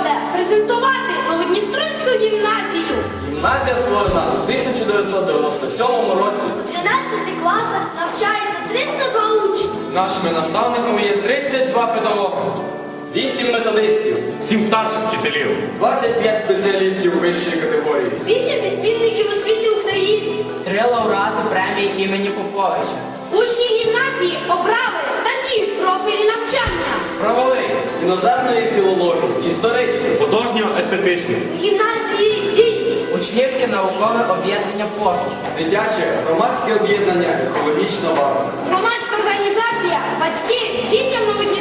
дозвольте презентувати Новодністровську гімназію. Гімназія створена у 1997 році. У 13 класах навчається 302 учні. Нашими наставниками є 32 педагоги, 8 методистів, 7 старших вчителів. 25 спеціалістів вищої категорії. Вісім відмінників освіти України. Три лауреати премії імені Поповича. Учні гімназії обрали іноземної філології, історичної, художньо-естетичної, гімназії діти. Учнівське наукове об'єднання пошук. дитяче, громадське об'єднання, екологічна база. Громадська організація Батьки дітям Новодністровська.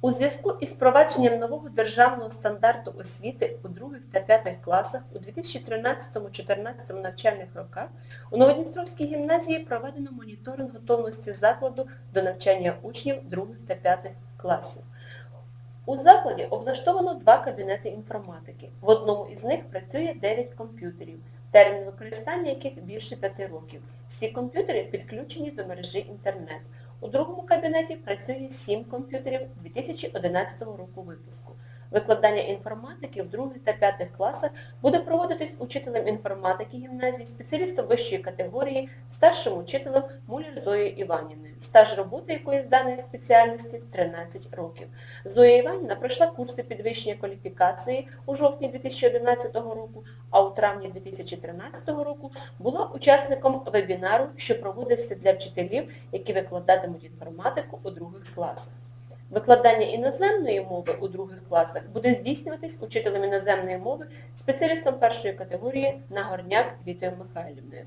У зв'язку із впровадженням нового державного стандарту освіти у других та п'ятих класах у 2013-2014 навчальних роках у Новодністровській гімназії проведено моніторинг готовності закладу до навчання учнів других та п'ятих класів. У закладі облаштовано два кабінети інформатики. В одному із них працює 9 комп'ютерів, термін використання яких більше 5 років. Всі комп'ютери підключені до мережі інтернет. У другому кабінеті працює 7 комп'ютерів 2011 року випуску. Викладання інформатики в других та п'ятих класах буде проводитись учителем інформатики гімназії, спеціалістом вищої категорії, старшим учителем Муляр Зоєю Іванівною, стаж роботи якої з даної спеціальності 13 років. Зоя Іванівна пройшла курси підвищення кваліфікації у жовтні 2011 року, а у травні 2013 року була учасником вебінару, що проводився для вчителів, які викладатимуть інформатику у других класах. Викладання іноземної мови у других класах буде здійснюватись учителем іноземної мови, спеціалістом першої категорії Нагорняк Вітою Михайлівною.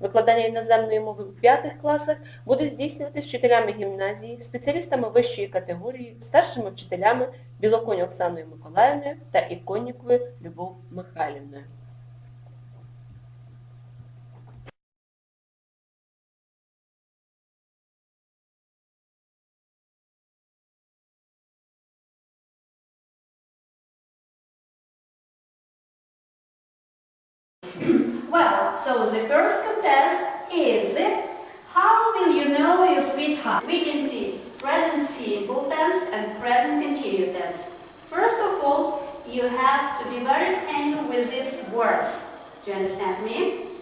Викладання іноземної мови у п'ятих класах буде здійснюватись вчителями гімназії, спеціалістами вищої категорії, старшими вчителями Білоконь Оксаною Миколаївною та Іконніковою Любов Михайлівною. Well, so the first contest is how will you know your sweetheart? We can see present simple tense and present continuous tense. First of all, you have to be very attentive with these words. Do you understand me?